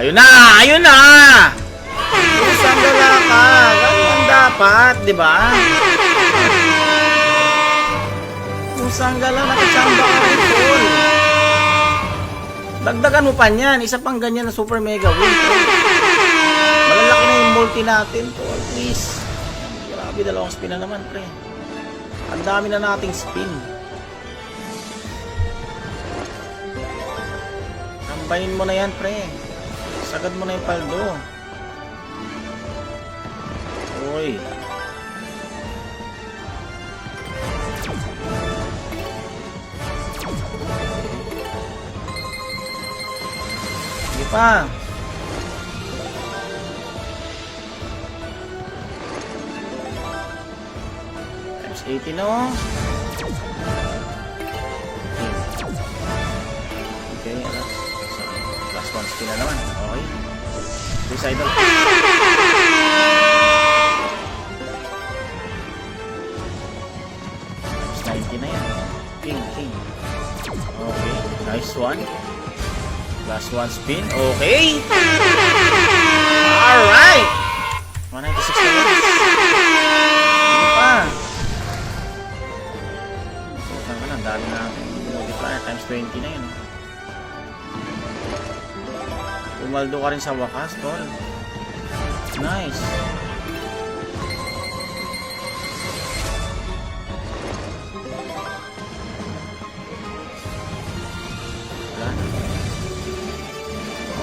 Ayun na! Ayun na! Pusang gala ka! Ganyan dapat, di ba? Pusang gala, nakachamba ka rin. Dagdagan mo pa niyan. Isa pang ganyan na super mega win. Malalaki na yung multi natin, tol. Please. Grabe, dalawang spin na naman, pre. Ang dami na nating spin. Tambayin mo na yan, pre. Sagad mo na yung paldo. Uy. Sige pa. Times 80 na oh. Plus 1 spin na naman. Okay. Suicidal. Times 90 na yan. King, king. Okay, nice one. Plus 1 spin. Okay! Alright! 196 na lang. Sige pa. Puta ka na, ang dami na multiplier. Times 20 na yun. Umaldo ka rin sa wakas, tol. Nice.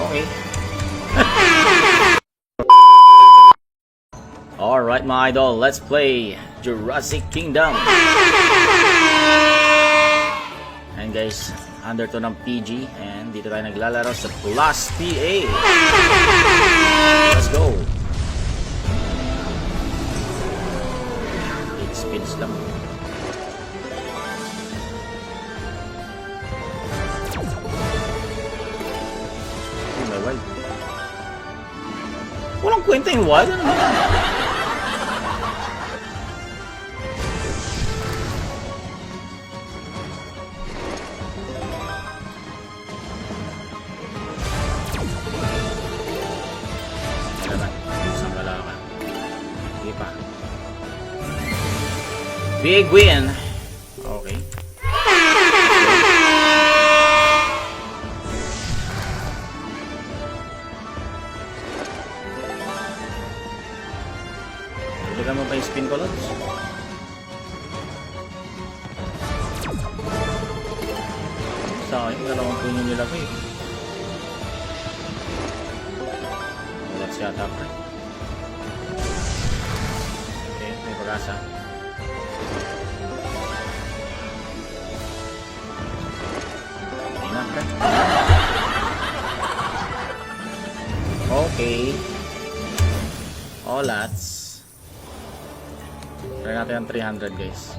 Okay. Alright mga idol, let's play Jurassic Kingdom. And guys, under to ng PG and dito tayo naglalaro sa Plus PA. Let's go. 8 spins lang. May wild. Walang kwenta yung wild. Ano ba? Big win. Okay. Dagdagan mo pa yung spin ko, Lods? Sa akin, dalawang punyo nila ko eh. Lods yata, pre. Okay, may pag-asa. Okay. Oh, lots. Try natin ang 300, guys.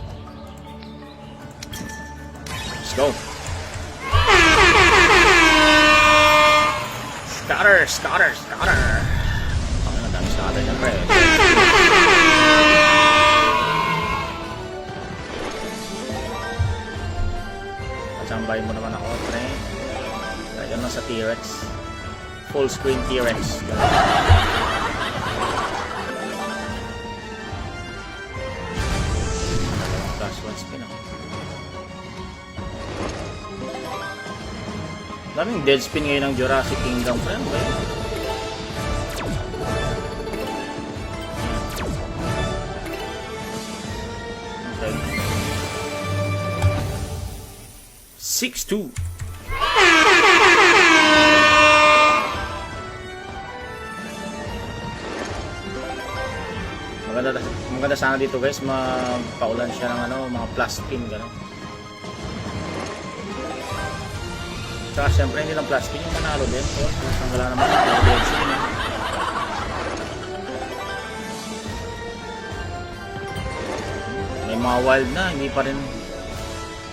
Let's go. Scatter, scatter, scatter. Ang okay, dami scatter niya, pre. Pachambay mo naman ako, pre. Lagyan lang sa T-Rex. Full screen T-Rex. Plus one spin ako. Daming dead spin ngayon ng Jurassic Kingdom, friend. Ba yun? Okay. 6-2. Maganda, sana dito guys, magpaulan siya ng ano, mga plus spin, gano'n. Tsaka syempre hindi lang plus spin yung manalo din. So, ang wala naman yung dead spin. eh. May mga wild na, hindi pa rin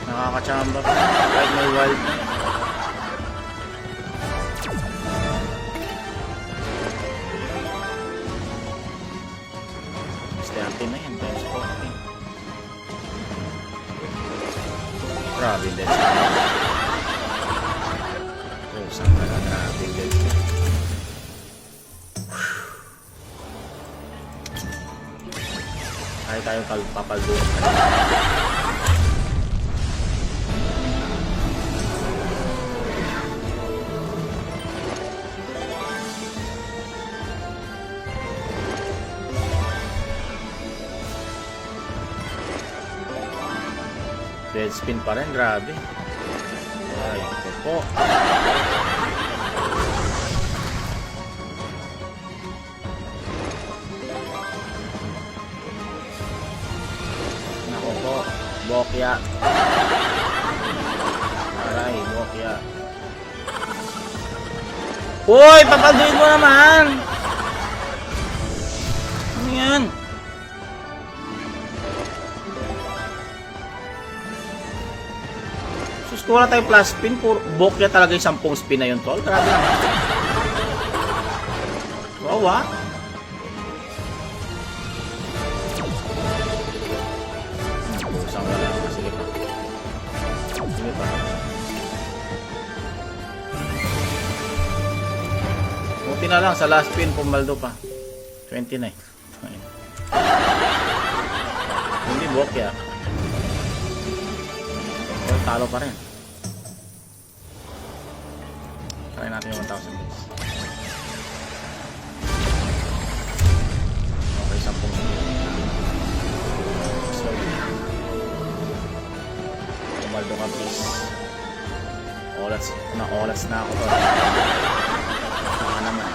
nakakachamba. Kahit may wild na. 30 na yan times 40 grabe din. Oh saan ka na grabe din ay tayo papalduan Dead spin pa rin, grabe. Ay, po. Nako po, bokya. Aray, bokya. Uy, papalduin mo naman! Ano yan? Kung wala tayong plus spin, puro bokya talaga yung sampung spin na yun, tol. Grabe. Wow. Sige pa. Sige pa. Buti na lang sa last pin, pumaldo pa. 29. Ayun. Hindi bokya. Well, talo pa rin. Try natin yung 1,000 bits. Okay, 10 So, Umaldo ka please. Oras, na oras na ako to. Saka naman.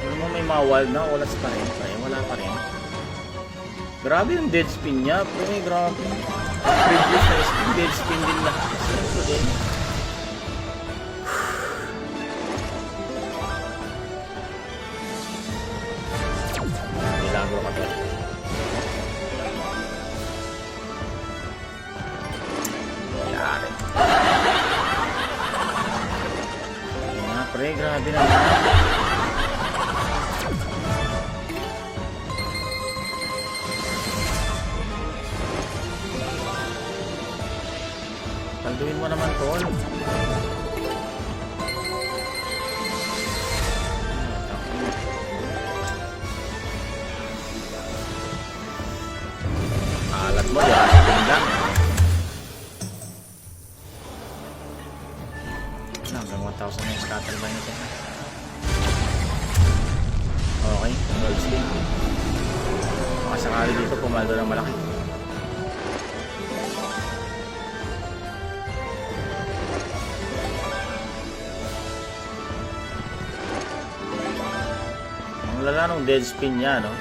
Ano mo may mga wild na oras pa rin. Wala pa rin. Grabe yung dead spin niya. Pre, grabe. Previous na spin, dead spin din lahat. Ito din. Milagro ka talaga. Yari. Pre, grabe naman. Palduin mo naman, tol. Alat mo, yun. lang. Ano, hanggang 1,000 na yung scatter ba nito? Okay, gold spin. Baka sakali dito pumaldo ng malaki. Ang lala nung dead spin niya, no?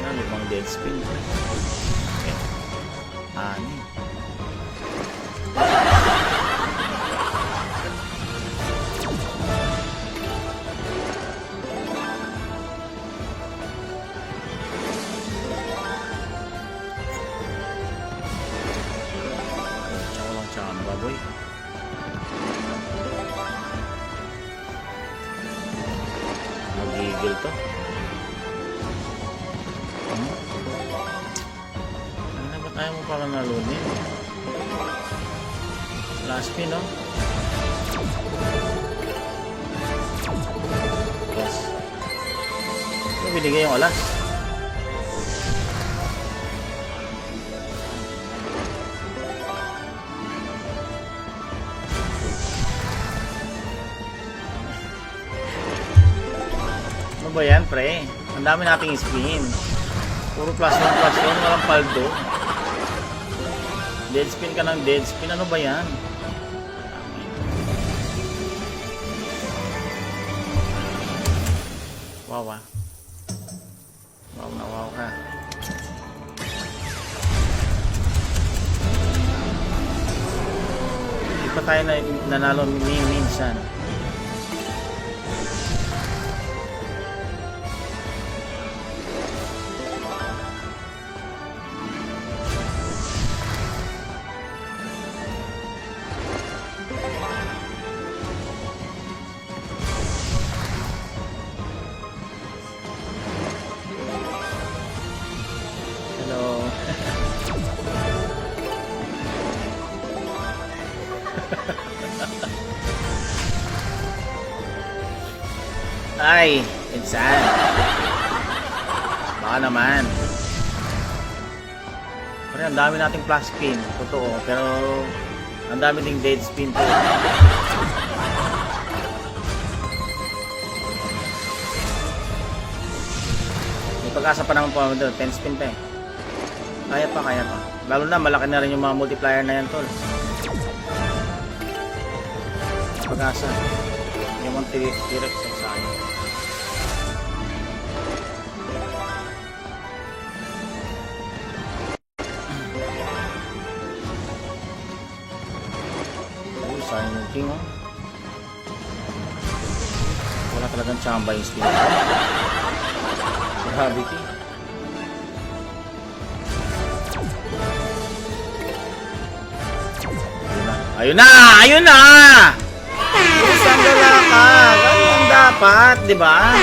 Ano, limang dead spin. Okay. Ani. Nalunin? Last pin, no? Yes. Ano binigay yung alas? Ano ba yan, pre? Ang dami nating spin. Puro plus 1 plus 1, walang paldo. Dead spin ka ng dead spin. Ano ba yan? Wow, ah. Wow na wow ka. Hindi pa tayo na, nanalo minsan. Hello. Ay, insan. Baka naman. Pero ang dami nating plus spin. Totoo. Pero ang dami ding dead spin po. May pag-asa pa naman po ako doon. 10 spin pa eh. Kaya pa, kaya pa. Lalo na, malaki na rin yung mga multiplier na yan, tol. Pag-asa. Yung mga T- king, oh. Wala talagang chamba yung spin. Grabe, king. Ayun na! Ayun na! Gala ka! Ganyan dapat, di ba?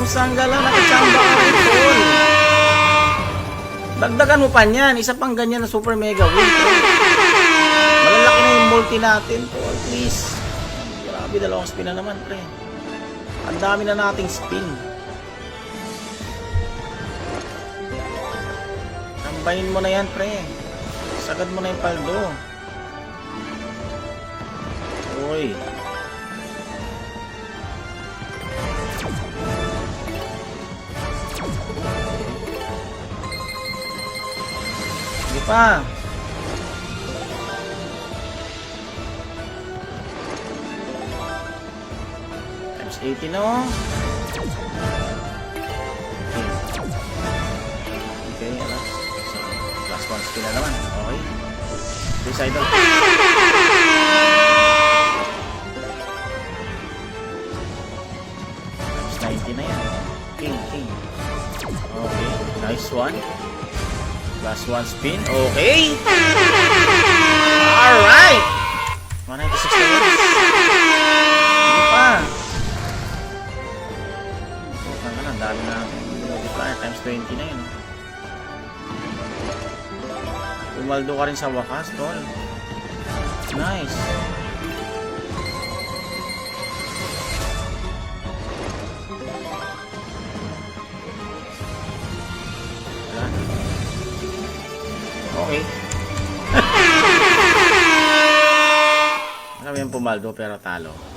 Usang gala, nakachamba ka rin, tol. Dagdagan mo pa niyan. Isa pang ganyan na super mega win, multi natin, tol. Please. Grabe, dalawang spin na naman, pre. Ang dami na nating spin. Sambahin mo na yan, pre. Sagad mo na yung paldo. Uy. Hindi pa. Times 80 no? Okay. Okay, ala. Plus one spin na naman. Okay. Idol. Times 90 na yan. King, king. Okay, nice one. Plus one spin. Okay. Alright. 196 na yun. 20 na yun. Umaldo ka rin sa wakas, tol. Nice. Okay. Alam mo yung pumaldo pero talo.